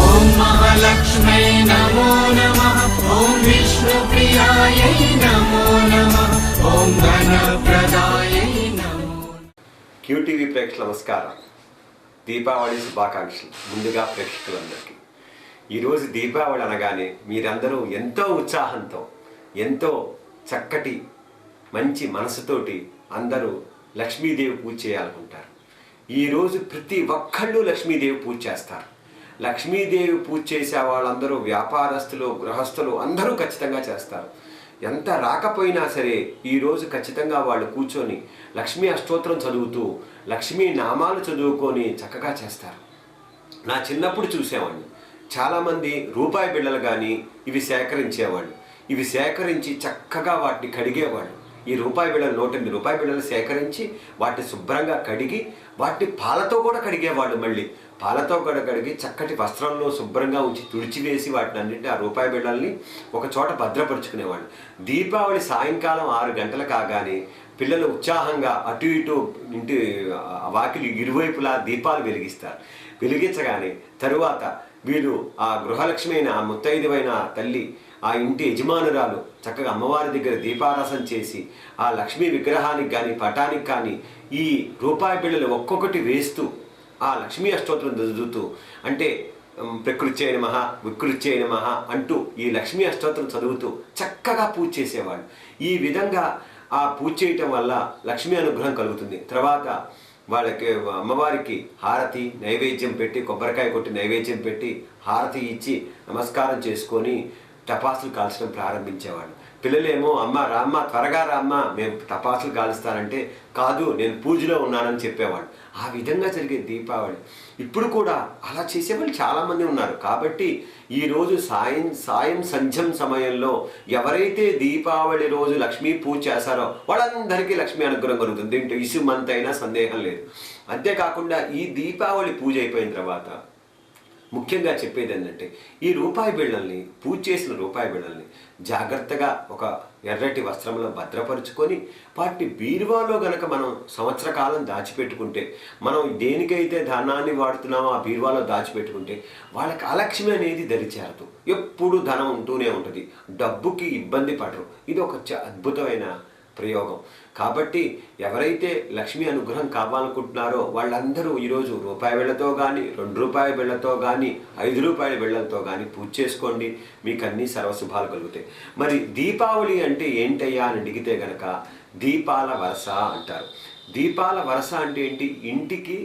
ॐ महालक्ष्म्यै नमो नमः ॐ विष्णुप्रियायै नमो नमः ॐ धनप्रदायै नमो క్యూటీవీ ప్రేక్షకుల నమస్కారం దీపావళి శుభాకాంక్షలు ముందుగా ప్రేక్షకులందరికీ ఈరోజు దీపావళి అనగానే మీరందరూ ఎంతో ఉత్సాహంతో ఎంతో చక్కటి మంచి మనసుతోటి అందరూ లక్ష్మీదేవి పూజ చేయాలనుకుంటారు ఈరోజు ప్రతి ఒక్కళ్ళు లక్ష్మీదేవి పూజ చేస్తారు లక్ష్మీదేవి పూజ చేసే వాళ్ళందరూ వ్యాపారస్తులు గృహస్థులు అందరూ ఖచ్చితంగా చేస్తారు. ఎంత రాకపోయినా సరే ఈరోజు ఖచ్చితంగా వాళ్ళు కూర్చొని లక్ష్మీ అష్టోత్తరం చదువుతూ లక్ష్మీ నామాలు చదువుకొని చక్కగా చేస్తారు. నా చిన్నప్పుడు చూసేవాడిని. చాలామంది రూపాయి బిళ్ళలు కానీ ఇవి సేకరించేవాళ్ళు. ఇవి సేకరించి చక్కగా వాటిని కడిగేవాళ్ళు. ఈ రూపాయి బిళ్ళలు నూటెనిమిది రూపాయి బిళ్ళలు సేకరించి వాటిని శుభ్రంగా కడిగి వాటిని పాలతో కూడా కడిగేవాళ్ళు మళ్ళీ. పాలతో కూడా కడిగి చక్కటి వస్త్రంలో శుభ్రంగా ఉంచి తుడిచివేసి వాటిని అన్నింటి ఆ రూపాయి బిళ్ళల్ని ఒక చోట భద్రపరుచుకునేవాళ్ళు. దీపావళి సాయంకాలం ఆరు గంటలు కాగానే పిల్లలు ఉత్సాహంగా అటు ఇటు ఇంటి వాకిలి ఇరువైపులా దీపాలు వెలిగిస్తారు. వెలిగించగానే తరువాత వీళ్ళు ఆ గృహలక్ష్మి అయిన ఆ ముత్తైదువైన తల్లి ఆ ఇంటి యజమానురాలు చక్కగా అమ్మవారి దగ్గర దీపారాసం చేసి ఆ లక్ష్మీ విగ్రహానికి కానీ పటానికి కానీ ఈ రూపాయి బిళ్ళలు ఒక్కొక్కటి వేస్తూ ఆ లక్ష్మీ అష్టోత్తరం చదువుతూ అంటే ఉమ్, ప్రకృత్యై నమః వికృత్యై నమః అంటూ ఈ లక్ష్మీ అష్టోత్తరం చదువుతూ చక్కగా పూజ చేసేవాళ్ళు. ఈ విధంగా ఆ పూజ చేయటం వల్ల లక్ష్మీ అనుగ్రహం కలుగుతుంది. తర్వాత వాళ్ళకి అమ్మవారికి హారతి నైవేద్యం పెట్టి కొబ్బరికాయ కొట్టి నైవేద్యం పెట్టి హారతి ఇచ్చి నమస్కారం చేసుకొని టపాసులు కాల్చడం ప్రారంభించేవాళ్ళు పిల్లలేమో అమ్మ రామ్మ త్వరగా రామ్మ మేము టపాసులు కాలుస్తానంటే కాదు నేను పూజలో ఉన్నానని చెప్పేవాళ్ళు ఆ విధంగా జరిగే దీపావళి. ఇప్పుడు కూడా అలా చేసేవాళ్ళు చాలామంది ఉన్నారు. కాబట్టి ఈ రోజు సాయం సాయం సంధ్యం సమయంలో ఎవరైతే దీపావళి రోజు లక్ష్మీ పూజ చేస్తారో వాళ్ళందరికీ లక్ష్మీ అనుగ్రహం కలుగుతుంది. దీంట్లో ఇసుమంతైనా సందేహం లేదు. అంతేకాకుండా ఈ దీపావళి పూజ అయిపోయిన తర్వాత ముఖ్యంగా చెప్పేది ఏంటంటే ఈ రూపాయి బిళ్ళల్ని పూజ చేసిన రూపాయి బిళ్ళల్ని జాగ్రత్తగా ఒక ఎర్రటి వస్త్రంలో భద్రపరుచుకొని వాటిని బీరువాలో గనక మనం సంవత్సర కాలం దాచిపెట్టుకుంటే మనం దేనికైతే ధనాన్ని వాడుతున్నామో ఆ బీరువాలో దాచిపెట్టుకుంటే వాళ్ళకి అలక్ష్మి అనేది దరిచేరదు. ఎప్పుడు ధనం ఉంటూనే ఉంటుంది. డబ్బుకి ఇబ్బంది పడరు. ఇది ఒక చ- అద్భుతమైన ప్రయోగం. కాబట్టి ఎవరైతే లక్ష్మీ అనుగ్రహం కావాలనుకుంటున్నారో వాళ్ళందరూ ఈరోజు రూపాయి బిళ్ళతో కానీ రెండు రూపాయల బిళ్ళతో కానీ ఐదు రూపాయల బిళ్ళతో కానీ పూజ చేసుకోండి. మీకు అన్ని సర్వశుభాలు కలుగుతాయి. మరి దీపావళి అంటే ఏంటయ్యా అని అడిగితే గనక దీపాల వరస అంటారు. దీపాల వరస అంటే ఏంటి? ఇంటికి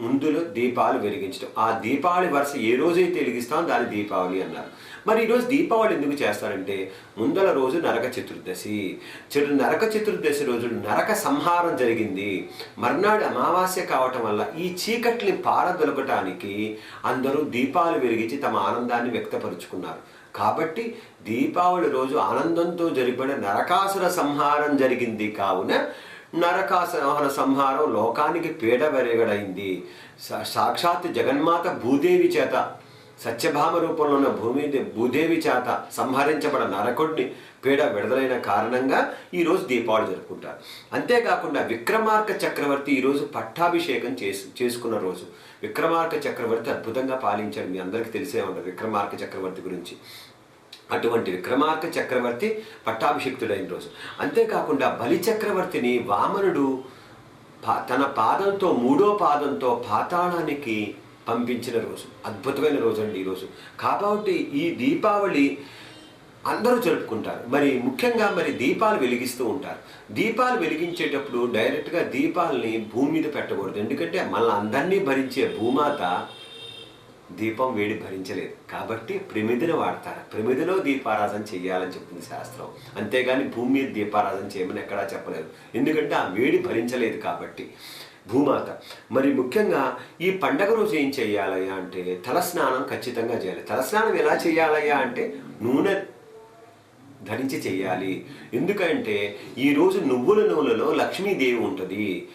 ముందులో దీపాలు వెలిగించడం ఆ దీపావళి వరుస ఏ రోజైతే వెలిగిస్తామో దాని దీపావళి అన్నారు. మరి ఈరోజు దీపావళి ఎందుకు చేస్తారంటే ముందల రోజు నరక చతుర్దశి చెడు నరక చతుర్దశి రోజు నరక సంహారం జరిగింది. మర్నాడు అమావాస్య కావటం వల్ల ఈ చీకటిని పారదొలకటానికి అందరూ దీపాలు వెలిగించి తమ ఆనందాన్ని వ్యక్తపరుచుకున్నారు. కాబట్టి దీపావళి రోజు ఆనందంతో జరిపిన నరకాసుర సంహారం జరిగింది కావున నరకాసహన సంహారం లోకానికి పీడ వెరగడైంది సా- సాక్షాత్ జగన్మాత భూదేవి చేత సత్యభామ రూపంలో ఉన్న భూమి భూదేవి చేత సంహరించబడ నరకుడిని పీడ విడుదలైన కారణంగా ఈరోజు దీపావళి జరుపుకుంటారు. అంతేకాకుండా విక్రమార్క చక్రవర్తి ఈరోజు పట్టాభిషేకం చేసు చేసుకున్న రోజు. విక్రమార్క చక్రవర్తి అద్భుతంగా పాలించాడు మీ అందరికీ తెలిసే ఉండదు విక్రమార్క చక్రవర్తి గురించి. అటువంటి విక్రమార్క చక్రవర్తి పట్టాభిషిక్తుడైన రోజు. అంతేకాకుండా బలి చక్రవర్తిని వామనుడు పా- తన పాదంతో మూడో పాదంతో పాతాళానికి పంపించిన రోజు అద్భుతమైన రోజు అండి ఈరోజు కాబట్టి ఈ దీపావళి అందరూ జరుపుకుంటారు. మరి ముఖ్యంగా మరి దీపాలు వెలిగిస్తూ ఉంటారు. దీపాలు వెలిగించేటప్పుడు డైరెక్ట్గా దీపాలని భూమి మీద పెట్టకూడదు. ఎందుకంటే మనల్ని అందరినీ భరించే భూమాత దీపం వేడి భరించలేదు. కాబట్టి ప్రమిదిని వాడతారు. ప్రమిదిలో దీపారాధన చేయాలని చెప్పింది శాస్త్రం. అంతేగాని భూమి మీద దీపారాధన చేయమని ఎక్కడా చెప్పలేదు. ఎందుకంటే ఆ వేడి భరించలేదు కాబట్టి. భూమాత. మరి ముఖ్యంగా ఈ పండగ రోజు ఏం చేయాలయ్యా అంటే తలస్నానం ఖచ్చితంగా చేయాలి. తలస్నానం ఎలా చేయాలయ్యా అంటే నూనె ధరించి చేయాలి. ఎందుకంటే ఈరోజు నువ్వుల నూనెలో లక్ష్మీదేవి ఉంటుంది.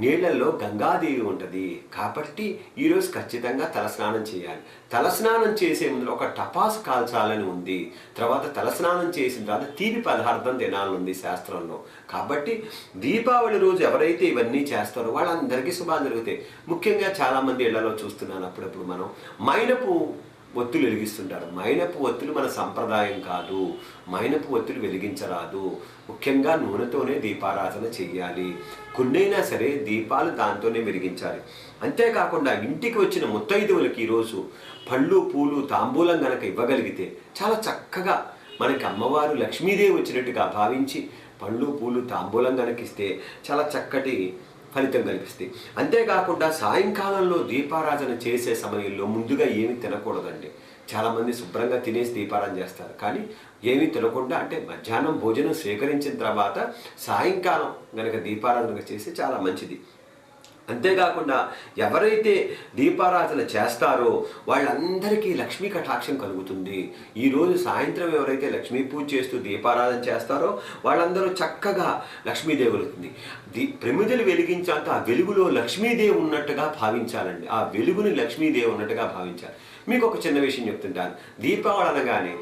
నీళ్ళలో గంగాదేవి ఉంటుంది. కాబట్టి ఈరోజు ఖచ్చితంగా తలస్నానం చేయాలి. తలస్నానం చేసే ముందు ఒక టపాస్ కాల్చాలని ఉంది. తర్వాత తలస్నానం చేసిన తర్వాత తీపి పదార్థం తినాలని ఉంది శాస్త్రంలో. కాబట్టి దీపావళి రోజు ఎవరైతే ఇవన్నీ చేస్తారో వాళ్ళందరికీ శుభాలు జరుగుతాయి. ముఖ్యంగా చాలామంది ఇళ్ళలో చూస్తున్నాను అప్పుడప్పుడు మనం. మైనపు ఒత్తులు వెలిగిస్తుంటారు. మైనపు ఒత్తులు మన సంప్రదాయం కాదు. మైనపు ఒత్తులు వెలిగించరాదు. ముఖ్యంగా నూనెతోనే దీపారాధన చేయాలి కొన్నైనా సరే దీపాలు దాంతోనే వెలిగించాలి. అంతేకాకుండా ఇంటికి వచ్చిన ముత్తైదువులకి ఈరోజు పళ్ళు పూలు తాంబూలం గనక ఇవ్వగలిగితే చాలా చక్కగా మనకి అమ్మవారు లక్ష్మీదేవి వచ్చినట్టుగా భావించి పళ్ళు పూలు తాంబూలం గనక ఇస్తే చాలా చక్కటి ఫలితం కనిపిస్తాయి అంతేకాకుండా సాయంకాలంలో దీపారాధన చేసే సమయంలో ముందుగా ఏమీ తినకూడదండి. చాలామంది శుభ్రంగా తినేసి దీపారాధన చేస్తారు. కానీ ఏమీ తినకుండా అంటే మధ్యాహ్నం భోజనం స్వీకరించిన తర్వాత సాయంకాలం గనక దీపారాధన చేస్తే చాలా మంచిది. అంతేకాకుండా ఎవరైతే దీపారాధన చేస్తారో వాళ్ళందరికీ లక్ష్మీ కటాక్షం కలుగుతుంది. ఈరోజు సాయంత్రం ఎవరైతే లక్ష్మీ పూజ చేస్తూ దీపారాధన చేస్తారో వాళ్ళందరూ చక్కగా లక్ష్మీదేవి వెలుగుతుంది దీ ప్రమిదలు వెలిగించాక ఆ వెలుగులో లక్ష్మీదేవి ఉన్నట్టుగా భావించాలండి. ఆ వెలుగుని లక్ష్మీదేవి ఉన్నట్టుగా భావించాలి. మీకు ఒక చిన్న విషయం చెప్తుంటాను. దీపావళి అనగానే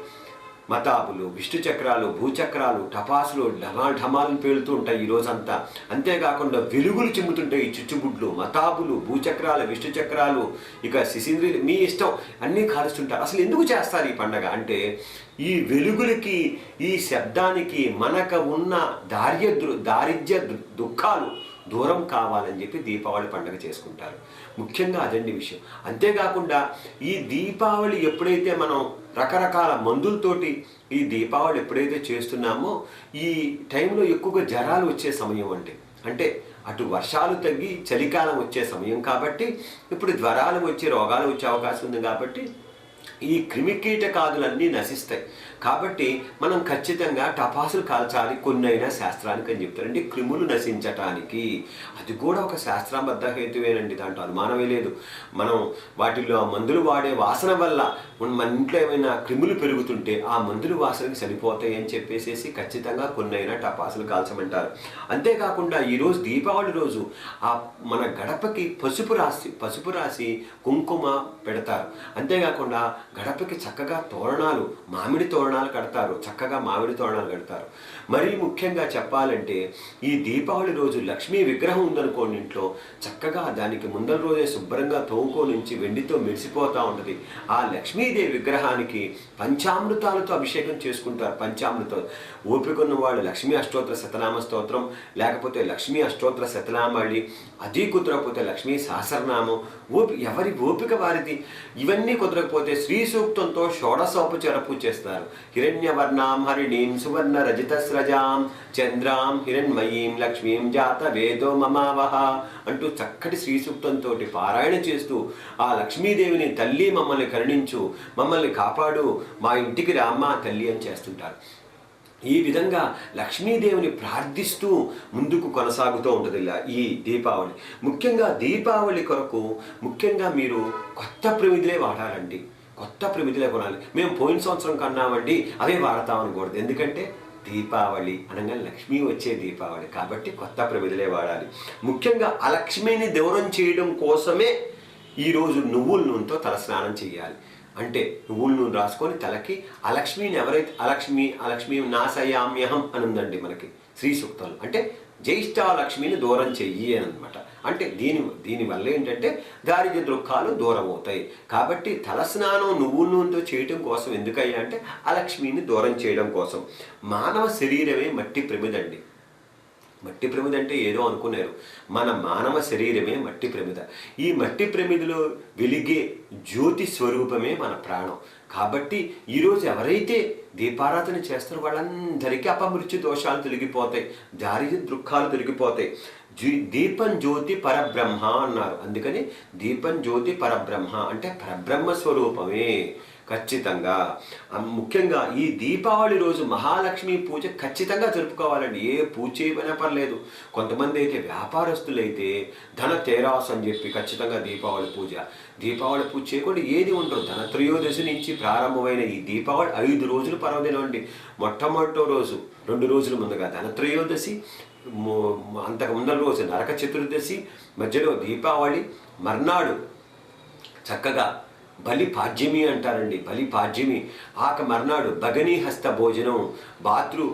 మతాబులు విష్ణు చక్రాలు భూచక్రాలు టపాసులు ఢమాల్ ఢమాలు పేలుతూ ఉంటాయి ఈ రోజంతా. అంతేకాకుండా వెలుగులు చిమ్ముతుంటాయి ఈ చుచ్చుబుడ్లు మతాబులు భూచక్రాలు విష్ణు చక్రాలు ఇక శిశింద్రి మీ ఇష్టం అన్నీ కాలుస్తుంటారు. అసలు ఎందుకు చేస్తారు ఈ పండగ? అంటే ఈ వెలుగులకి ఈ శబ్దానికి మనకు ఉన్న దార్య దారిద్ర్య దు- దుఃఖాలు దూరం కావాలని చెప్పి దీపావళి పండుగ చేసుకుంటారు. ముఖ్యంగా అదండి విషయం. అంతేకాకుండా ఈ దీపావళి ఎప్పుడైతే మనం రకరకాల మందులతోటి ఈ దీపావళి ఎప్పుడైతే చేస్తున్నామో ఈ టైంలో ఎక్కువగా జ్వరాలు వచ్చే సమయం అంటే అంటే అటు వర్షాలు తగ్గి చలికాలం వచ్చే సమయం కాబట్టి ఇప్పుడు జ్వరాలు వచ్చే రోగాలు వచ్చే అవకాశం ఉంది కాబట్టి ఈ క్రిమికీటకాదులన్నీ నశిస్తాయి. కాబట్టి మనం ఖచ్చితంగా టపాసులు కాల్చాలి కొన్నైనా శాస్త్రానికి అని చెప్తారండి. క్రిములు నశించటానికి. అది కూడా ఒక శాస్త్రబద్ధ హేతువేనండి. దాంట్లో అనుమానమే లేదు. మనం వాటిల్లో ఆ మందులు వాడే వాసన వల్ల మన ఇంట్లో ఏమైనా క్రిములు పెరుగుతుంటే ఆ మందులు వాసనకి సరిపోతాయి అని చెప్పేసేసి ఖచ్చితంగా కొన్నైనా టపాసులు కాల్చమంటారు. అంతేకాకుండా ఈరోజు దీపావళి రోజు ఆ మన గడపకి పసుపు రాసి పసుపు రాసి కుంకుమ పెడతారు. అంతేకాకుండా గడపకి చక్కగా తోరణాలు మామిడి తోరణాలు కడతారు. చక్కగా మామిడి తోరణాలు కడతారు. మరీ ముఖ్యంగా చెప్పాలంటే ఈ దీపావళి రోజు లక్ష్మీ విగ్రహం ఉందనుకోండి ఇంట్లో చక్కగా దానికి ముందర రోజే శుభ్రంగా తోముకో నుంచి వెండితో మెరిసిపోతూ ఉంటుంది. ఆ లక్ష్మీదేవి విగ్రహానికి పంచామృతాలతో అభిషేకం చేసుకుంటారు. పంచామృతం ఓపికన్న వాళ్ళు లక్ష్మీ అష్టోత్తర శతనామ స్తోత్రం లేకపోతే లక్ష్మీ అష్టోత్తర శతనామాళి అది కుదరకపోతే లక్ష్మీ సహస్రనామం ఓపిక ఎవరి ఓపిక వారిది? ఇవన్నీ కుదరకపోతే శ్రీ సూక్తంతో షోడశోపచార పూజ చేస్తారు. హిరణ్యవర్ణాం హరిణీం సువర్ణ రజతస్రజాం చంద్రాం హిరణ్మయీం లక్ష్మీం జాత వేదో మమావహ అంటూ చక్కటి శ్రీ సూక్తంతో పారాయణ చేస్తూ ఆ లక్ష్మీదేవిని తల్లి మమ్మల్ని కరుణించు మమ్మల్ని కాపాడు మా ఇంటికి రామ్మా తల్లి అని చేస్తుంటారు. ఈ విధంగా లక్ష్మీదేవిని ప్రార్థిస్తూ ముందుకు కొనసాగుతూ ఉంటుంది ఇలా ఈ దీపావళి. ముఖ్యంగా దీపావళి కొరకు ముఖ్యంగా మీరు కొత్త ప్రమిదిలే వాడాలండి. కొత్త ప్రమిదిలే కొనాలి. మేము పోయిన సంవత్సరం కన్నామండి అవే వాడతాం అనకూడదు. ఎందుకంటే దీపావళి అనగా లక్ష్మి వచ్చే దీపావళి కాబట్టి కొత్త ప్రమిదిలే వాడాలి. ముఖ్యంగా ఆ లక్ష్మిని దూరం చేయడం కోసమే ఈరోజు నువ్వుల నూనెతో తలస్నానం చేయాలి. అంటే నువ్వుల నూనె రాసుకొని తలకి అలక్ష్మిని ఎవరైతే అలక్ష్మి అలక్ష్మి నాశయామ్యహం అని ఉందండి మనకి శ్రీ సూక్తంలో. అంటే జ్యేష్ఠ లక్ష్మిని దూరం చెయ్యి అని అనమాట అంటే దీని దీనివల్ల ఏంటంటే దారిద్ర దుఃఖాలు దూరం అవుతాయి కాబట్టి తలస్నానం నువ్వు నూనెతో చేయటం కోసం ఎందుకయ్యా అంటే అలక్ష్మిని దూరం చేయడం కోసం. మానవ శరీరమే మట్టి ప్రమిదండి. మట్టి ప్రమిద అంటే ఏదో అనుకున్నారు. మన మానవ శరీరమే మట్టి ప్రమిద. ఈ మట్టి ప్రమిదలో వెలిగే జ్యోతి స్వరూపమే మన ప్రాణం. కాబట్టి ఈరోజు ఎవరైతే దీపారాధన చేస్తారో వాళ్ళందరికీ అపమృత్యు దోషాలు తొలగిపోతాయి. దారిద్ర దుఃఖాలు తొలగిపోతాయి. జీ- దీపం జ్యోతి పరబ్రహ్మ అన్నారు. అందుకని దీపం జ్యోతి పరబ్రహ్మ అంటే పరబ్రహ్మ స్వరూపమే. ఖచ్చితంగా. ముఖ్యంగా ఈ దీపావళి రోజు మహాలక్ష్మి పూజ ఖచ్చితంగా జరుపుకోవాలండి. ఏ పూజ చేయమైనా పర్లేదు. కొంతమంది అయితే వ్యాపారస్తులైతే ధన తేరాస్ అని చెప్పి ఖచ్చితంగా దీపావళి పూజ. దీపావళి పూజ చేయకుండా ఏది ఉండరు ధన త్రయోదశి నుంచి ప్రారంభమైన ఈ దీపావళి ఐదు రోజులు పర్వదినం అండి మొట్టమొదటి రోజు రెండు రోజుల ముందుగా ధన త్రయోదశి అంతకు ముందర రోజు నరక చతుర్దశి మధ్యలో దీపావళి మర్నాడు చక్కగా బలి పాడ్యమి అంటారండి బలి పాడ్యమి ఆక మర్నాడు భగనీ హస్త భోజనం బాతృ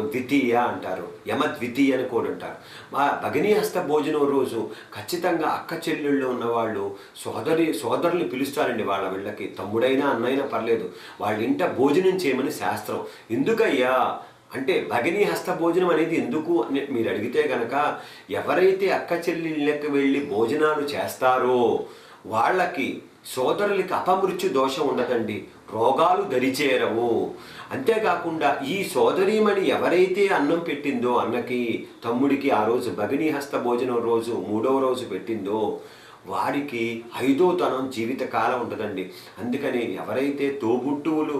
ద్వితీయ అంటారు. యమ ద్వితీయ అని కూడా అంటారు. మా భగనీహస్త భోజనం రోజు ఖచ్చితంగా అక్క చెల్లెళ్ళు ఉన్నవాళ్ళు సోదరి సోదరులు పిలుస్తారండి వాళ్ళ వీళ్ళకి. తమ్ముడైనా అన్నైనా పర్లేదు వాళ్ళ ఇంట భోజనం చేయమని శాస్త్రం. ఎందుకయ్యా? అంటే భగిని హస్త భోజనం అనేది ఎందుకు అని మీరు అడిగితే గనక ఎవరైతే అక్క చెల్లెళ్ళకి వెళ్ళి భోజనాలు చేస్తారో వాళ్ళకి సోదరులకి అపమృత్యు దోషం ఉండదండి రోగాలు దరిచేరవు అంతేకాకుండా ఈ సోదరీమణి ఎవరైతే అన్నం పెట్టిందో అన్నకి తమ్ముడికి ఆ రోజు భగిని హస్త భోజనం రోజు మూడవ రోజు పెట్టిందో వారికి ఐదో తనం జీవితకాలం ఉంటుందండి. అందుకని ఎవరైతే తోబుట్టువులు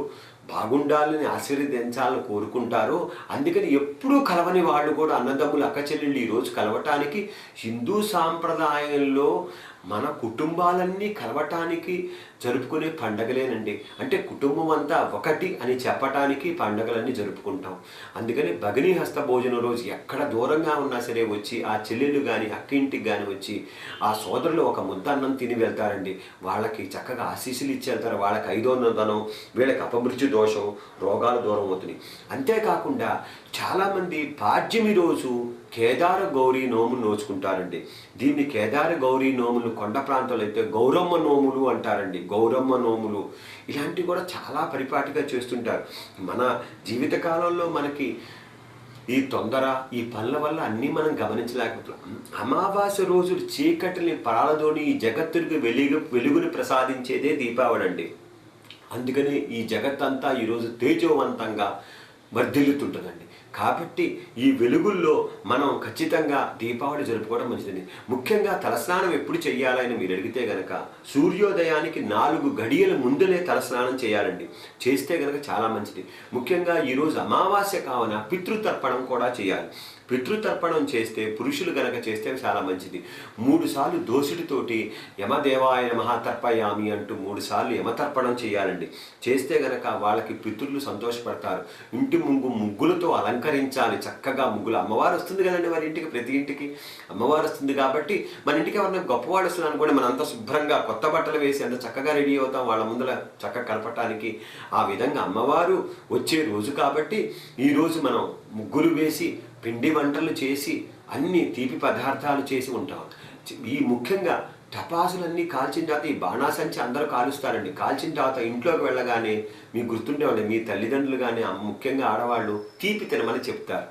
బాగుండాలని ఆశీర్వదించాలని కోరుకుంటారో అందుకని ఎప్పుడూ కలవని వాళ్ళు కూడా అన్నదమ్ములు అక్క చెల్లెళ్ళు ఈరోజు కలవటానికి హిందూ సాంప్రదాయంలో మన కుటుంబాలన్నీ కలవటానికి జరుపుకునే పండగలేనండి. అంటే కుటుంబం అంతా ఒకటి అని చెప్పటానికి పండగలన్నీ జరుపుకుంటాం. అందుకని భగిని హస్త భోజనం రోజు ఎక్కడ దూరంగా ఉన్నా సరే వచ్చి ఆ చెల్లెళ్ళు కానీ అక్క ఇంటికి కానీ వచ్చి ఆ సోదరులు ఒక ముద్ద అన్నం తిని వెళ్తారండి. వాళ్ళకి చక్కగా ఆశీస్సులు ఇచ్చేళ్తారు వెళ్తారు వాళ్ళకి ఐదోన్నదనం వీళ్ళకి అపమృత్యు దోషం రోగాలు దూరం అవుతున్నాయి. అంతేకాకుండా చాలామంది పాడ్యమి రోజు కేదార గౌరీ నోములు నోచుకుంటారండి. దీన్ని కేదార గౌరీ నోములు కొండ ప్రాంతాలు అయితే గౌరమ్మ నోములు అంటారండి. గౌరమ్మ నోములు ఇలాంటివి కూడా చాలా పరిపాటిగా చేస్తుంటారు. మన జీవితకాలంలో మనకి ఈ తొందర ఈ పనుల వల్ల అన్నీ మనం గమనించలేకపోతున్నాం అమావాస్య రోజు చీకటిని పరాలదోని ఈ జగత్తునికి వెలుగు వెలుగుని ప్రసాదించేదే దీపావళి అండి అందుకని ఈ జగత్తంతా ఈరోజు తేజవంతంగా వర్ధిల్లుతుంటుందండి. కాబట్టి ఈ వెలుగుల్లో మనం ఖచ్చితంగా దీపావళి జరుపుకోవడం మంచిదండి. ముఖ్యంగా తలస్నానం ఎప్పుడు చేయాలని మీరు అడిగితే గనక సూర్యోదయానికి నాలుగు గడియల ముందులే తలస్నానం చేయాలండి. చేస్తే గనక చాలా మంచిది. ముఖ్యంగా ఈరోజు అమావాస్య కావున పితృతర్పణం కూడా చేయాలి. పితృతర్పణం చేస్తే పురుషులు గనక చేస్తే చాలా మంచిది. మూడుసార్లు దోషుడితోటి యమదేవాయ మహా తర్పయామి అంటూ మూడు సార్లు యమతర్పణం చేయాలండి. చేస్తే గనక వాళ్ళకి పితృలు సంతోషపడతారు. ఇంటి ముంగు ముగ్గులతో అలంకరించాలి. చక్కగా ముగ్గులు. అమ్మవారు వస్తుంది కదండి వారి ఇంటికి ప్రతి ఇంటికి. అమ్మవారు వస్తుంది కాబట్టి మన ఇంటికి ఎవరైనా గొప్పవాడు వస్తున్నారు అనుకోండి మనం అంత శుభ్రంగా కొత్త బట్టలు వేసి అంత చక్కగా రెడీ అవుతాం. వాళ్ళ ముందర చక్కగా కలపటానికి ఆ విధంగా అమ్మవారు వచ్చే రోజు కాబట్టి ఈ రోజు మనం ముగ్గులు వేసి పిండి వంటలు చేసి అన్ని తీపి పదార్థాలు చేసి ఉంటాం. ఈ ముఖ్యంగా టపాసులన్నీ కాల్చిన తర్వాత ఈ బాణాసంచి అందరూ కాలుస్తారండి. కాల్చిన తర్వాత ఇంట్లోకి వెళ్ళగానే మీకు గుర్తుండేవాడి మీ తల్లిదండ్రులు కానీ ముఖ్యంగా ఆడవాళ్ళు తీపి తినమని చెప్తారు.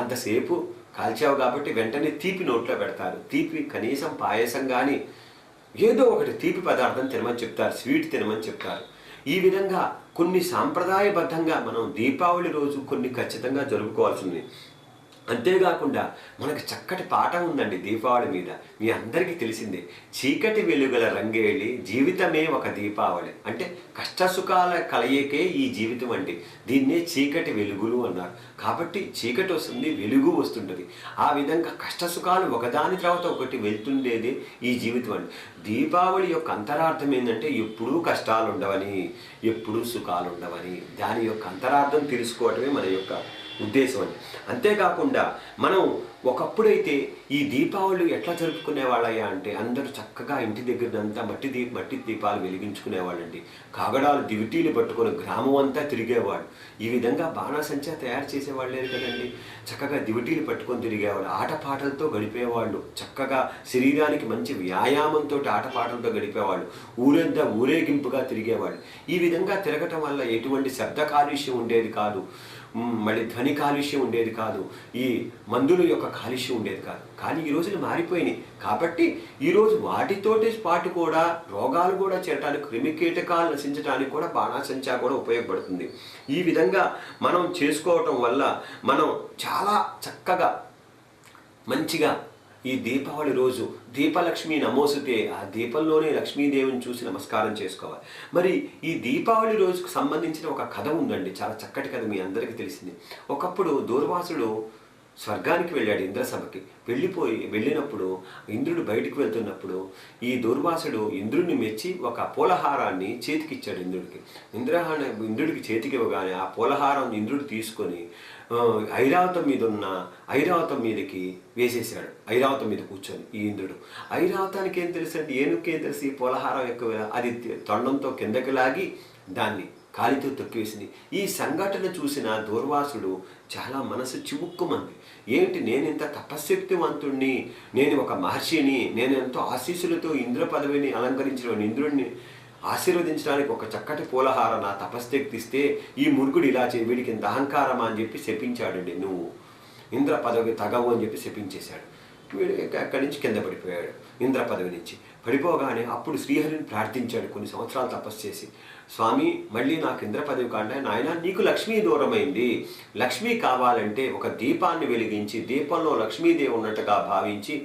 అంతసేపు కాల్చావు కాబట్టి వెంటనే తీపి నోట్లో పెడతారు. తీపి కనీసం పాయసం కానీ ఏదో ఒకటి తీపి పదార్థం తినమని చెప్తారు స్వీట్ తినమని చెప్తారు. ఈ విధంగా కొన్ని సాంప్రదాయబద్ధంగా మనం దీపావళి రోజు కొన్ని ఖచ్చితంగా జరుపుకోవాల్సి ఉంది అంతేకాకుండా మనకు చక్కటి పాఠం ఉందండి దీపావళి మీద. మీ అందరికీ తెలిసిందే చీకటి వెలుగుల రంగేళి జీవితమే ఒక దీపావళి. అంటే కష్టసుఖాల కలయికే ఈ జీవితం అండి. దీన్నే చీకటి వెలుగులు అన్నారు. కాబట్టి చీకటి వస్తుంది వెలుగు వస్తుంటుంది. ఆ విధంగా కష్టసుఖాలు ఒకదాని తర్వాత ఒకటి వెళ్తుండేది ఈ జీవితం అండి. దీపావళి యొక్క అంతరార్థం ఏంటంటే ఎప్పుడూ కష్టాలు ఉండవని ఎప్పుడూ సుఖాలు ఉండవని దాని యొక్క అంతరార్థం తెలుసుకోవటమే మన యొక్క ఉద్దేశం అని అంతేకాకుండా మనం ఒకప్పుడైతే ఈ దీపావళి ఎట్లా జరుపుకునే వాళ్ళయ్యా అంటే అందరూ చక్కగా ఇంటి దగ్గరంతా మట్టి దీ మట్టి దీపాలు వెలిగించుకునేవాళ్ళండి. కాగడాలు దివిటీలు పట్టుకొని గ్రామం అంతా తిరిగేవాడు ఈ విధంగా బాణాసంచా తయారు చేసేవాళ్ళు కదండి. చక్కగా దివిటీలు పట్టుకొని తిరిగేవాళ్ళు. ఆటపాటలతో గడిపేవాళ్ళు. చక్కగా శరీరానికి మంచి వ్యాయామంతో ఆటపాటలతో గడిపేవాళ్ళు. ఊరంతా ఊరేగింపుగా తిరిగేవాళ్ళు. ఈ విధంగా తిరగటం వల్ల ఎటువంటి శబ్ద కాలుష్యం ఉండేది కాదు. మళ్ళీ ధ్వని కాలుష్యం ఉండేది కాదు. ఈ మందుల యొక్క కాలుష్యం ఉండేది కాదు. కానీ ఈ రోజులు మారిపోయినాయి. కాబట్టి ఈరోజు వాటితోటి పాటు కూడా రోగాలు కూడా చేరడానికి క్రిమికీటకాలు నశించడానికి కూడా బాణాసంచా కూడా ఉపయోగపడుతుంది. ఈ విధంగా మనం చేసుకోవటం వల్ల మనం చాలా చక్కగా మంచిగా ఈ దీపావళి రోజు దీపలక్ష్మి నమోసితే ఆ దీపంలోనే లక్ష్మీదేవిని చూసి నమస్కారం చేసుకోవాలి. మరి ఈ దీపావళి రోజుకు సంబంధించిన ఒక కథ ఉందండి. చాలా చక్కటి కథ మీ అందరికీ తెలిసింది. ఒకప్పుడు దూర్వాసుడు స్వర్గానికి వెళ్ళాడు ఇంద్రసభకి. వెళ్ళిపోయి వెళ్ళినప్పుడు ఇంద్రుడు బయటికి వెళ్తున్నప్పుడు ఈ దూర్వాసుడు ఇంద్రుడిని మెచ్చి ఒక పూలహారాన్ని చేతికిచ్చాడు ఇంద్రుడికి. ఇంద్రహార ఇంద్రుడికి చేతికి ఇవ్వగానే ఆ పూలహారం ఇంద్రుడు తీసుకొని ఐరావతం మీద ఉన్న ఐరావతం మీదకి వేసేసాడు ఐరావతం మీద కూర్చొని ఈ ఇంద్రుడు. ఐరావతానికి ఏం తెలుసు అంటే ఏనుగుకి ఏం తెలుసు? ఈ పూలహారం ఎక్కువ అది తొండంతో కిందకి లాగి దాన్ని కాలితో తొక్కివేసింది ఈ సంఘటన చూసిన దూర్వాసుడు చాలా మనసు చివుక్కుమంది. ఏంటి? నేను ఇంత తపశక్తివంతుణ్ణి నేను ఒక మహర్షిని నేను ఎంతో ఆశీస్సులతో ఇంద్ర పదవిని అలంకరించిన ఇంద్రుడిని ఆశీర్వదించడానికి ఒక చక్కటి పూలహార నా తపశక్తి ఇస్తే ఈ మురుగుడు ఇలా చేయి వీడికి ఇంత అహంకారమా అని చెప్పి శపించాడండి నువ్వు ఇంద్ర పదవి తగవు అని చెప్పి శపించేశాడు. వీడు అక్కడి నుంచి కింద పడిపోయాడు ఇంద్ర పదవి నుంచి. పడిపోగానే అప్పుడు శ్రీహరిని ప్రార్థించాడు కొన్ని సంవత్సరాలు తపస్సు చేసి. స్వామి మళ్ళీ నాకు ఇంద్ర పదవి కాంటే నాయన నీకు లక్ష్మీ దూరమైంది. లక్ష్మీ కావాలంటే ఒక దీపాన్ని వెలిగించి దీపంలో లక్ష్మీదేవి ఉన్నట్టుగా భావించి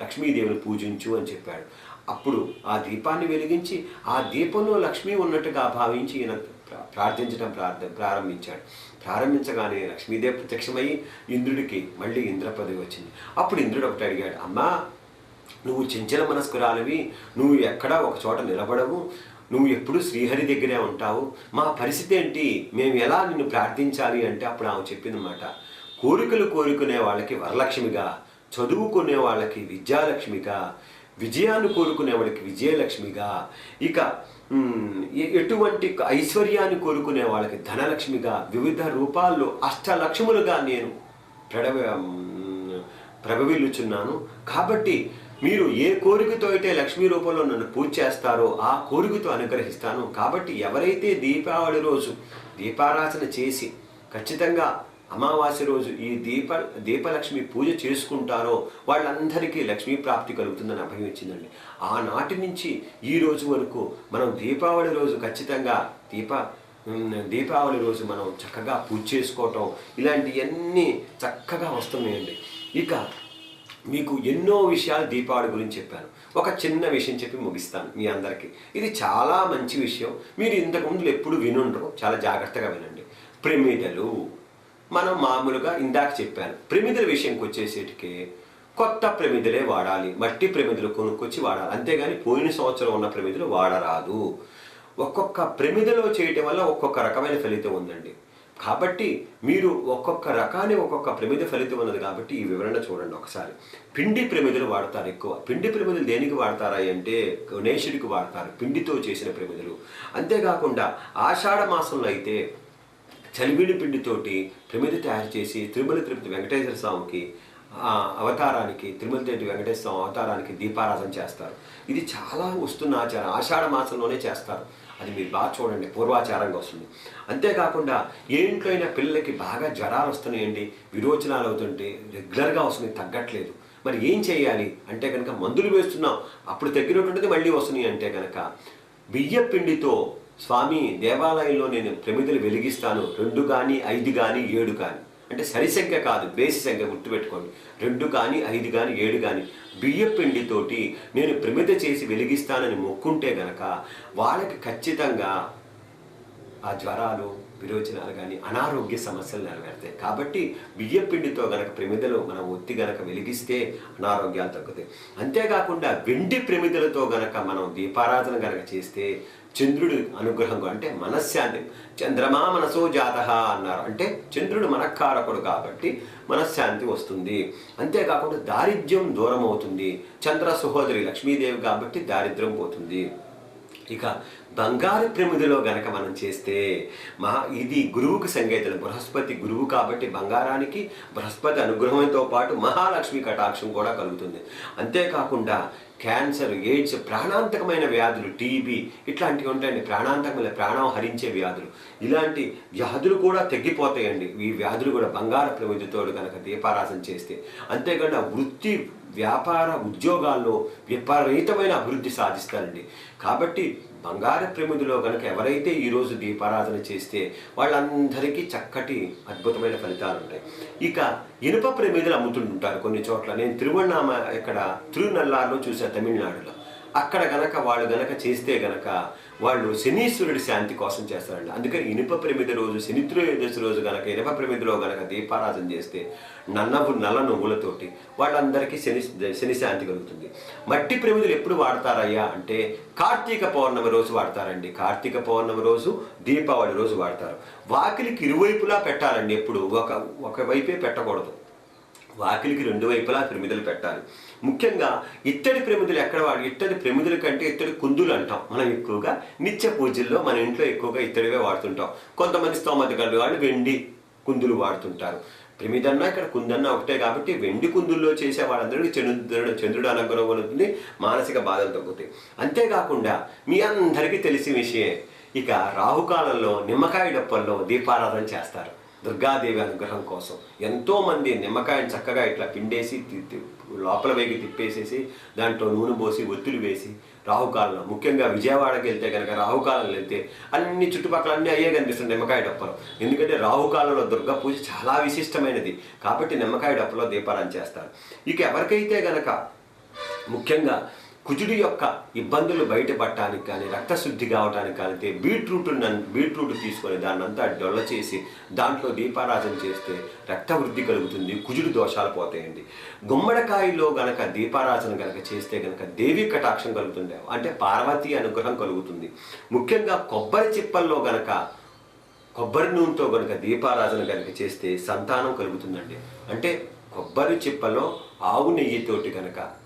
లక్ష్మీదేవిని పూజించు అని చెప్పాడు. అప్పుడు ఆ దీపాన్ని వెలిగించి ఆ దీపంలో లక్ష్మీ ఉన్నట్టుగా భావించి ఈయన ప్రార్థించడం ప్రార్థ ప్రారంభించాడు. ప్రారంభించగానే లక్ష్మీదేవి ప్రత్యక్షమై ఇంద్రుడికి మళ్ళీ ఇంద్ర పదవి వచ్చింది. అప్పుడు ఇంద్రుడు ఒకటి అడిగాడు అమ్మా నువ్వు చెంచల మనస్కురాలివి నువ్వు ఎక్కడా ఒక చోట నిలబడవు నువ్వు ఎప్పుడు శ్రీహరి దగ్గరే ఉంటావు. మా పరిస్థితి ఏంటి? మేము ఎలా నిన్ను ప్రార్థించాలి? అంటే అప్పుడు ఆమె చెప్పిందన్నమాట. కోరికలు కోరుకునే వాళ్ళకి వరలక్ష్మిగా చదువుకునే వాళ్ళకి విద్యాలక్ష్మిగా విజయాన్ని కోరుకునే వాళ్ళకి విజయలక్ష్మిగా ఇక ఎటువంటి ఐశ్వర్యాన్ని కోరుకునే వాళ్ళకి ధనలక్ష్మిగా వివిధ రూపాల్లో అష్టలక్ష్ములుగా నేను ప్రడవ ప్రభవిల్లుచున్నాను కాబట్టి మీరు ఏ కోరికతో అయితే లక్ష్మీ రూపంలో నన్ను పూజ చేస్తారో ఆ కోరికతో అనుగ్రహిస్తాను. కాబట్టి ఎవరైతే దీపావళి రోజు దీపారాధన చేసి ఖచ్చితంగా అమావాస్య రోజు ఈ దీప దీపలక్ష్మి పూజ చేసుకుంటారో వాళ్ళందరికీ లక్ష్మీ ప్రాప్తి కలుగుతుందని అభయం ఇచ్చిందండి. ఆనాటి నుంచి ఈ రోజు వరకు మనం దీపావళి రోజు ఖచ్చితంగా దీప దీపావళి రోజు మనం చక్కగా పూజ చేసుకోవటం ఇలాంటివన్నీ చక్కగా వస్తున్నాయండి. ఇక మీకు ఎన్నో విషయాలు దీపావళి గురించి చెప్పాను. ఒక చిన్న విషయం చెప్పి ముగిస్తాను మీ అందరికీ. ఇది చాలా మంచి విషయం. మీరు ఇంతకుముందు ఎప్పుడు వినుండరు చాలా జాగ్రత్తగా వినండి. ప్రమిదలు మనం మామూలుగా ఇందాక చెప్పాను ప్రమిదల విషయంకి వచ్చేసేటికి కొత్త ప్రమిదలే వాడాలి మట్టి ప్రమిదలు కొనుక్కొచ్చి వాడాలి. అంతేగాని పోయిన సంవత్సరం ఉన్న ప్రమిదలు వాడరాదు. ఒక్కొక్క ప్రమిదలో చేయటం వల్ల ఒక్కొక్క రకమైన ఫలితం ఉందండి. కాబట్టి మీరు ఒక్కొక్క రకాన్ని ఒక్కొక్క ప్రమిద ఫలితం ఉన్నది కాబట్టి ఈ వివరణ చూడండి ఒకసారి. పిండి ప్రమిదలు వాడతారు ఎక్కువ. పిండి ప్రమిదలు దేనికి వాడతారా అంటే గణేశుడికి వాడతారు పిండితో చేసిన ప్రమిదలు. అంతేకాకుండా ఆషాఢ మాసంలో అయితే చలివిడి పిండితోటి ప్రమిద తయారు చేసి తిరుమల తిరుపతి వెంకటేశ్వర స్వామికి అవతారానికి తిరుమల తిరుపతి వెంకటేశ్వర స్వామి అవతారానికి దీపారాధన చేస్తారు. ఇది చాలా వస్తున్న ఆచారం. ఆషాఢ మాసంలోనే చేస్తారు. అది మీరు బాగా చూడండి. పూర్వాచారంగా వస్తుంది. అంతేకాకుండా ఏ ఇంట్లో అయినా పిల్లలకి బాగా జ్వరాలు వస్తున్నాయండి విరోచనాలు అవుతుంటే రెగ్యులర్గా వస్తుంది తగ్గట్లేదు. మరి ఏం చేయాలి? అంటే కనుక మందులు వేస్తున్నాం. అప్పుడు తగ్గినటువంటిది మళ్ళీ వస్తున్నాయి అంటే కనుక బియ్య పిండితో స్వామి దేవాలయంలో నేను ప్రమిదలు వెలిగిస్తాను. రెండు కానీ ఐదు కానీ ఏడు కానీ. అంటే సరి సంఖ్య కాదు బేసి సంఖ్య గుర్తుపెట్టుకోండి. రెండు కానీ ఐదు కానీ ఏడు కానీ. బియ్య పిండితోటి నేను ప్రమిద చేసి వెలిగిస్తానని మొక్కుంటే గనక వాళ్ళకి ఖచ్చితంగా ఆ జ్వరాలు విరోచనాలు కానీ అనారోగ్య సమస్యలు నెరవేరుతాయి. కాబట్టి బియ్యపిండితో గనక ప్రమిదలు మనం ఒత్తి గనక వెలిగిస్తే అనారోగ్యాలు తగ్గుతాయి. అంతేకాకుండా వెండి ప్రమిదలతో గనక మనం దీపారాధన గనక చేస్తే చంద్రుడి అనుగ్రహం అంటే మనశ్శాంతి. చంద్రమా మనసో జాత అన్నారు. అంటే చంద్రుడు మనఃకారకుడు కాబట్టి మనశ్శాంతి వస్తుంది. అంతేకాకుండా దారిద్ర్యం దూరం అవుతుంది చంద్ర సహోదరి లక్ష్మీదేవి కాబట్టి దారిద్ర్యం పోతుంది. ఇక బంగారు ప్రమిదిలో గనక మనం చేస్తే మహా ఇది గురువుకు సంకేతం. బృహస్పతి గురువు కాబట్టి బంగారానికి బృహస్పతి అనుగ్రహంతో పాటు మహాలక్ష్మి కటాక్షం కూడా కలుగుతుంది. అంతేకాకుండా క్యాన్సర్ ఎయిడ్స్ ప్రాణాంతకమైన వ్యాధులు టీబీ ఇట్లాంటివి ఉంటాయండి. ప్రాణాంతకమైన ప్రాణం హరించే వ్యాధులు. ఇలాంటి వ్యాధులు కూడా తగ్గిపోతాయండి. ఈ వ్యాధులు కూడా బంగారు ప్రమిదితో కనుక దీపారాసన చేస్తే అంతేకాకుండా వృత్తి వ్యాపార ఉద్యోగాల్లో విపరీతమైన అభివృద్ధి సాధిస్తారండి. కాబట్టి బంగారు ప్రమిదిలో కనుక ఎవరైతే ఈరోజు దీపారాధన చేస్తే వాళ్ళందరికీ చక్కటి అద్భుతమైన ఫలితాలు ఉంటాయి. ఇక ఇనుప ప్రమిదలు అమ్ముతుంటారు కొన్ని చోట్ల. నేను తిరువణామ ఇక్కడ తిరునల్లారులో చూసా తమిళనాడులో. అక్కడ గనక వాళ్ళు గనక చేస్తే గనక వాళ్ళు శనీశ్వరుడి శాంతి కోసం చేస్తారండి అందుకని ఇనుప ప్రమిద రోజు శని త్రయోదశి రోజు గనక ఇనుప ప్రమిదిలో గనక దీపారాధన చేస్తే నన్నవు నల్ల నువ్వులతోటి వాళ్ళందరికీ శని శని శాంతి కలుగుతుంది. మట్టి ప్రమిదలు ఎప్పుడు వాడతారయ్యా అంటే కార్తీక పౌర్ణమి రోజు వాడతారండి. కార్తీక పౌర్ణమి రోజు దీపావళి రోజు వాడతారు. వాకిలికి ఇరువైపులా పెట్టాలండి ఎప్పుడు. ఒక ఒక వైపే పెట్టకూడదు. వాకిలికి రెండు వైపులా ప్రమిదలు పెట్టాలి. ముఖ్యంగా ఇత్తడి ప్రేమిదులు ఎక్కడ వాడు? ఇత్తడి ప్రేమిదుల కంటే ఇత్తడి కుందులు అంటాం. మనం ఎక్కువగా నిత్య పూజల్లో మన ఇంట్లో ఎక్కువగా ఇత్తడివే వాడుతుంటాం. కొంతమంది స్తోమత గల వాళ్ళు వెండి కుందులు వాడుతుంటారు. ప్రమిదన్నా ఇక్కడ కుందన్నా ఒకటే కాబట్టి వెండి కుందుల్లో చేసే వాళ్ళందరికీ చంద్రుడు చంద్రుడు అనుగ్రహం ఉంటుంది మానసిక బాధలు తగ్గుతాయి. అంతేకాకుండా మీ అందరికీ తెలిసిన విషయమే ఇక రాహుకాలంలో నిమ్మకాయ డప్పల్లో దీపారాధన చేస్తారు. దుర్గాదేవి అనుగ్రహం కోసం. ఎంతోమంది నిమ్మకాయని చక్కగా ఇట్లా పిండేసి తి- లోపల వేగి తిప్పేసేసి దాంట్లో నూనె పోసి ఒత్తులు వేసి రాహుకాలంలో ముఖ్యంగా విజయవాడకి వెళ్తే కనుక రాహుకాలంలో వెళ్తే అన్ని చుట్టుపక్కల అన్నీ అయ్యే కనిపిస్తుంది నిమ్మకాయ డప్పలు. ఎందుకంటే రాహుకాలంలో దుర్గా పూజ చాలా విశిష్టమైనది. కాబట్టి నిమ్మకాయ డప్పలో దీపారాన్ని చేస్తారు. ఇక ఎవరికైతే గనక ముఖ్యంగా కుజుడి యొక్క ఇబ్బందులు బయటపడటానికి కానీ రక్తశుద్ధి కావటానికి కానీ బీట్రూట్ బీట్రూట్ తీసుకొని దాన్ని అంతా డొల్ల చేసి దాంట్లో దీపారాధన చేస్తే రక్త వృద్ధి కలుగుతుంది కుజుడి దోషాలు పోతాయండి. గుమ్మడికాయలో గనక దీపారాధన గనక చేస్తే గనక దేవి కటాక్షం కలుగుతుంది. అంటే పార్వతీ అనుగ్రహం కలుగుతుంది. ముఖ్యంగా కొబ్బరి చిప్పల్లో గనక కొబ్బరి నూనెతో కనుక దీపారాధన కనుక చేస్తే సంతానం కలుగుతుందండి. అంటే కొబ్బరి చిప్పలో ఆవు నెయ్యితోటి కనుక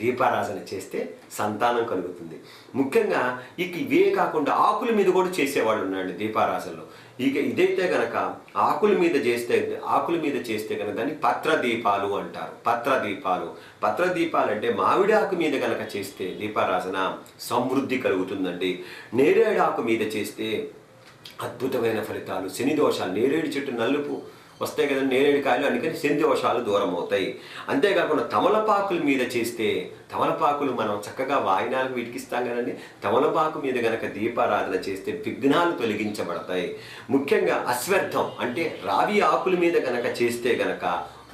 దీపారాధన చేస్తే సంతానం కలుగుతుంది. ముఖ్యంగా ఇక ఇవే కాకుండా ఆకుల మీద కూడా చేసేవాళ్ళు ఉన్నాయండి దీపారాధనలో. ఇక ఇదైతే గనక ఆకుల మీద చేస్తే ఆకుల మీద చేస్తే కనుక దాన్ని పత్ర దీపాలు అంటారు. పత్ర దీపాలు పత్ర దీపాలు అంటే మామిడి ఆకు మీద కనుక చేస్తే దీపారాధన సమృద్ధి కలుగుతుందండి. నేరేడు ఆకు మీద చేస్తే అద్భుతమైన ఫలితాలు. శని దోషాలు. నేరేడు చెట్టు నలుపు. వస్తాయి కదండి నేరేడు కాయలు అందుకని శని దోషాలు దూరం అవుతాయి అంతేకాకుండా తమలపాకుల మీద చేస్తే తమలపాకులు మనం చక్కగా వాయినాలకు వీటికిస్తాం కదండి తమలపాకు మీద గనక దీపారాధన చేస్తే విఘ్నాలు తొలగించబడతాయి. ముఖ్యంగా అశ్వర్థం అంటే రావి ఆకుల మీద గనక చేస్తే గనక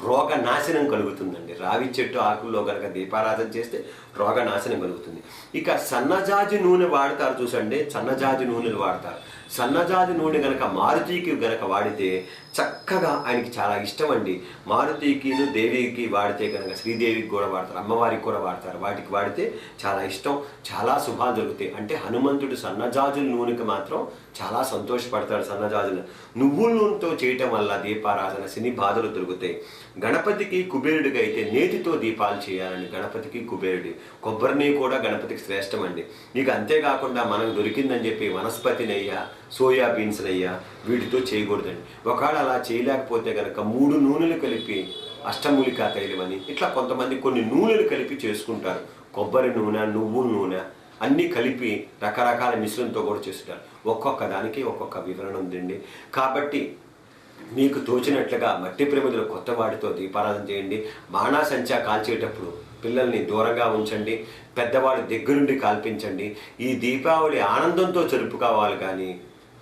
రోగ నాశనం కలుగుతుందండి. రావి చెట్టు ఆకుల్లో గనక దీపారాధన చేస్తే రోగ నాశనం కలుగుతుంది. ఇక సన్నజాజి నూనె వాడతారు చూసండి సన్నజాజి నూనెలు వాడతారు. సన్నజాజి నూనె గనక మారుతికి గనక వాడితే చక్కగా ఆయనకి చాలా ఇష్టం అండి మారుతికిను దేవికి వాడితే కనుక శ్రీదేవికి కూడా వాడతారు అమ్మవారికి కూడా వాడతారు. వాటికి వాడితే చాలా ఇష్టం చాలా శుభాలు జరుగుతాయి. అంటే హనుమంతుడు సన్నజాజుల నూనెకి మాత్రం చాలా సంతోషపడతాడు సన్నజాజులు. నువ్వుల నూనెతో చేయటం వల్ల దీపారాధన శని బాధలు దొరుకుతాయి గణపతికి కుబేరుడికి అయితే నేతితో దీపాలు చేయాలండి గణపతికి కుబేరుడి. కొబ్బరిని కూడా గణపతికి శ్రేష్టం అండి. ఇక అంతేకాకుండా మనకు దొరికిందని చెప్పి వనస్పతినయ్యా సోయా బీన్స్నయ్యా వీటితో చేయకూడదండి. ఒకవేళ అలా చేయలేకపోతే కనుక మూడు నూనెలు కలిపి అష్టమూలికా తైలం అని ఇట్లా కొంతమంది కొన్ని నూనెలు కలిపి చేసుకుంటారు. కొబ్బరి నూనె నువ్వు నూనె అన్నీ కలిపి రకరకాల మిశ్రమంతో కూడా చేస్తుంటారు. ఒక్కొక్క దానికి ఒక్కొక్క వివరణ ఉందండి. కాబట్టి మీకు తోచినట్లుగా మట్టి ప్రమిదలు కొత్త వాటితో దీపారాధన చేయండి. బాణాసంచా కాల్చేటప్పుడు పిల్లల్ని దూరంగా ఉంచండి. పెద్దవాడు దగ్గరుండి కాల్పించండి. ఈ దీపావళి ఆనందంతో జరుపుకోవాలి కానీ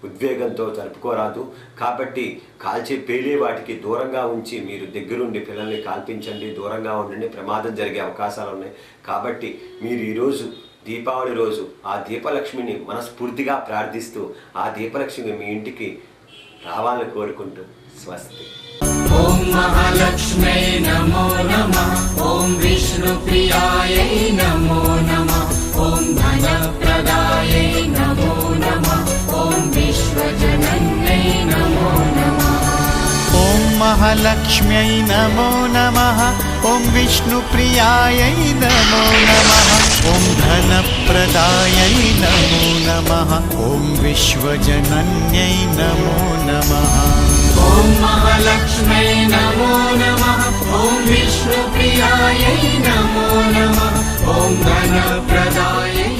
ఉద్వేగంతో జరుపుకోరాదు. కాబట్టి కాల్చే పేలే వాటికి దూరంగా ఉంచి మీరు దగ్గరుండి పిల్లల్ని కాల్పించండి. దూరంగా ఉండండి. ప్రమాదం జరిగే అవకాశాలు ఉన్నాయి. కాబట్టి మీరు ఈరోజు దీపావళి రోజు ఆ దీపలక్ష్మిని మనస్ఫూర్తిగా ప్రార్థిస్తూ ఆ దీపలక్ష్మి మీ ఇంటికి రావాలని కోరుకుంటూ స్వస్తి. ఓం మహాలక్ష్మై నమో నమ ఓం విష్ణు ప్రియాయ నమో నమ ఓం ధన ప్రదాయ నమో నమ ఓం విశ్వజనన్యై నమో నమ. ఓం మహాలక్ష్మ్యై నమో నమ ఓం విష్ణు ప్రియాయై నమో నమ ఓం ధనప్రదాయై నమో నమ ఓం విశ్వజనన్యై నమో నమ ఓం మహాలక్ష్మై నమో నమ ఓం విష్ణుప్రియాయై నమో నమ ఓం ధనప్రదాయై